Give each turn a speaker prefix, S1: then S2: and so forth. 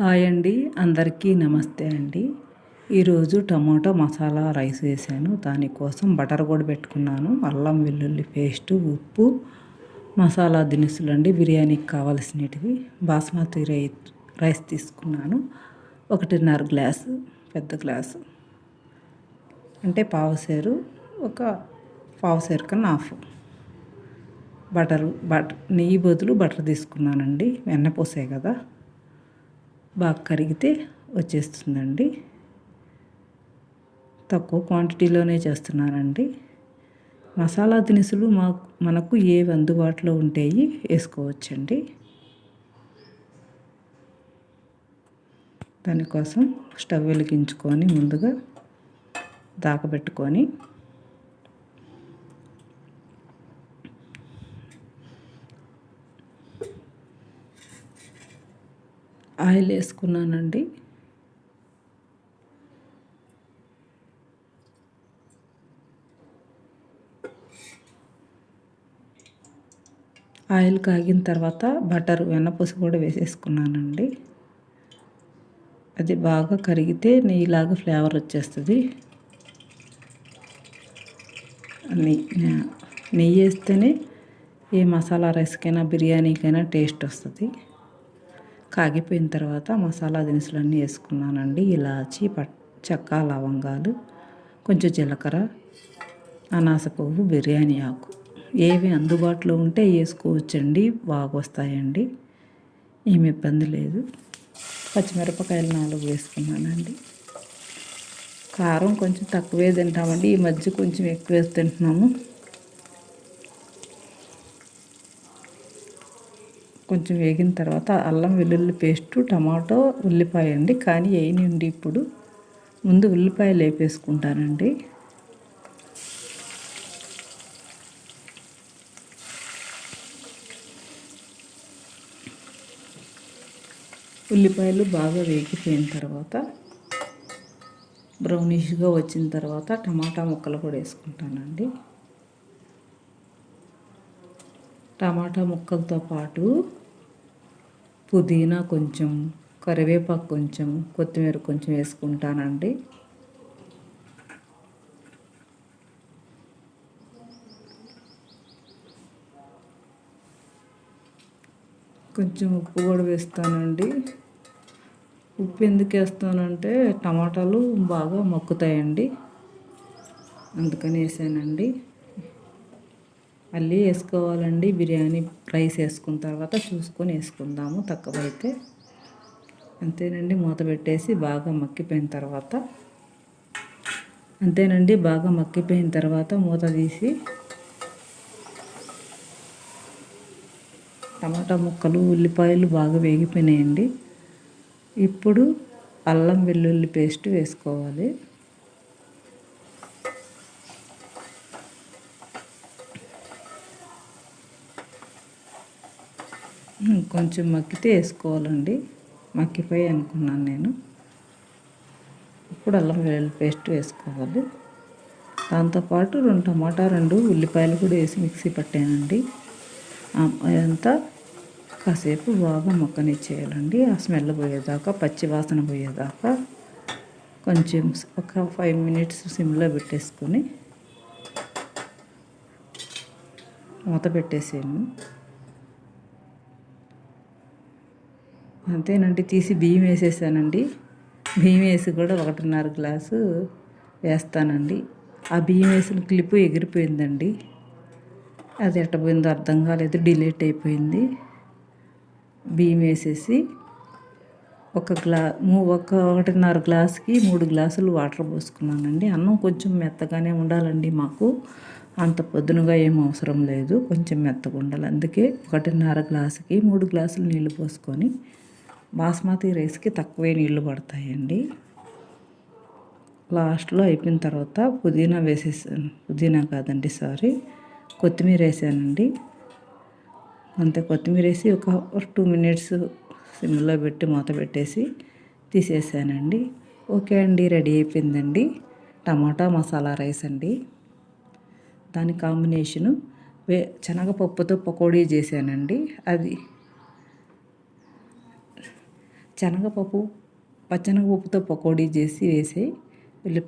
S1: Hi అండి అందరికీ నమస్తే అండి. ఈరోజు టమాటో మసాలా రైస్ వేసాను దానికోసం బటర్ కూడా పెట్టుకున్నాను. అల్లం వెల్లుల్లి పేస్టు ఉప్పు మసాలా దినుసులు అండి. బిర్యానీకి కావాల్సినవి బాస్మతి రై రైస్ తీసుకున్నాను. ఒకటిన్నర గ్లాసు పెద్ద గ్లాసు. అంటే పావుసేరు ఒక పావుసేరు కన్నా హాఫ్. బటరు బటర్ నెయ్యి బదులు బటర్ తీసుకున్నానండి. వెన్నపూసే కదా. బాగా కరిగితే వచ్చేస్తుందండి. తక్కువ క్వాంటిటీలోనే చేస్తున్నానండి. మసాలా దినుసులు మా మనకు ఏవి అందుబాటులో ఉంటాయి వేసుకోవచ్చండి. దానికోసం స్టవ్ వెలిగించుకొని ముందుగా దాకబెట్టుకొని ఆయిల్ వేసుకున్నానండి. ఆయిల్ కాగిన తర్వాత బటర్ వెన్నపూస కూడా వేసేసుకున్నానండి. అది బాగా కరిగితే నెయ్యిలాగా ఫ్లేవర్ వచ్చేస్తుంది. నెయ్యి నెయ్యి వేస్తేనే ఏ మసాలా రైస్కైనా బిర్యానీకైనా టేస్ట్ వస్తుంది. కాగిపోయిన తర్వాత మసాలా దినుసులన్నీ వేసుకున్నానండి. ఇలాచి పట్ చెక్క లవంగాలు కొంచెం జీలకర్ర అనాస పువ్వు బిర్యానీ ఆకు. ఏవి అందుబాటులో ఉంటే వేసుకోవచ్చండి. బాగా వస్తాయండి. ఏమి ఇబ్బంది లేదు. పచ్చిమిరపకాయలు నాలుగు వేసుకున్నానండి. కారం కొంచెం తక్కువే తింటామండి. ఈ మధ్య కొంచెం ఎక్కువ తింటున్నాము. కొంచెం వేగిన తర్వాత అల్లం వెల్లుల్లి పేస్టు టమాటో ఉల్లిపాయ అండి. కానీ వేయనండి ఇప్పుడు. ముందు ఉల్లిపాయలు వేపేసుకుంటానండి ఉల్లిపాయలు బాగా వేగిపోయిన తర్వాత బ్రౌనిష్గా వచ్చిన తర్వాత టమాటా ముక్కలు కూడా వేసుకుంటానండి. టమాటా ముక్కలతో పాటు పుదీనా కొంచెం కరివేపాకు కొంచెం కొత్తిమీర కొంచెం వేసుకుంటానండి. కొంచెం ఉప్పు కూడా వేస్తానండి. ఉప్పు ఎందుకు వేస్తానంటే టమాటాలు బాగా మొక్కుతాయండి. అందుకని వేసానండి. మళ్ళీ వేసుకోవాలండి. బిర్యానీ రైస్ వేసుకున్న తర్వాత చూసుకొని వేసుకుందాము తక్కువైతే. అంతేనండి మూత పెట్టేసి బాగా మక్కిపోయిన తర్వాత. అంతేనండి బాగా మక్కిపోయిన తర్వాత మూత తీసి టమాటా ముక్కలు ఉల్లిపాయలు బాగా వేగిపోయినాయండి. ఇప్పుడు అల్లం వెల్లుల్లి పేస్ట్ వేసుకోవాలి. కొంచెం మక్కితే వేసుకోవాలండి. మక్కిపోయి అనుకున్నాను నేను. ఇప్పుడు అల్లం వెల్లుల్లి పేస్ట్ వేసుకోవాలి. దాంతోపాటు రెండు టమాటా రెండు ఉల్లిపాయలు కూడా వేసి మిక్సీ పట్టానండి. అదంతా కాసేపు బాగా మొక్కనిచ్చేయాలండి. ఆ స్మెల్ పోయేదాకా పచ్చి వాసన పోయేదాకా కొంచెం ఒక ఫైవ్ మినిట్స్ సిమ్లో పెట్టేసుకొని మూత పెట్టేసాను అంతేనండి తీసి బియ్యం వేసేసానండి. బియ్యం వేసి కూడా ఒకటిన్నర గ్లాసు వేస్తానండి. ఆ బియ్యం వేసిన క్లిప్ ఎగిరిపోయిందండి. అది ఎట్టపోయిందో అర్థం కాలేదు డిలీట్ అయిపోయింది. బియ్యం వేసేసి ఒక గ్లా ఒక ఒకటిన్నర గ్లాస్కి మూడు గ్లాసులు వాటర్ పోసుకున్నానండి. అన్నం కొంచెం మెత్తగానే ఉండాలండి మాకు. అంత పొద్దునగా ఏం అవసరం లేదు కొంచెం మెత్తగా ఉండాలి. అందుకే ఒకటిన్నర గ్లాసుకి మూడు గ్లాసులు నీళ్ళు పోసుకొని బాస్మతి రైస్కి తక్కువే నీళ్ళు పడతాయండి. లాస్ట్లో అయిపోయిన తర్వాత పుదీనా వేసేసాను పుదీనా కాదండి సారీ కొత్తిమీర వేసానండి. అంతే కొత్తిమీర వేసి ఒక టూ మినిట్స్ సిమ్లో పెట్టి మూత పెట్టేసి తీసేసానండి. ఓకే అండి రెడీ అయిపోయిందండి. టమాటా మసాలా రైస్ అండి. దాని కాంబినేషను వే శనగపప్పుతో పకోడీ చేశానండి. అది శనగపప్పు పచ్చనగపప్పుతో పకోడీ చేసి వేసి ఉల్లిపాయ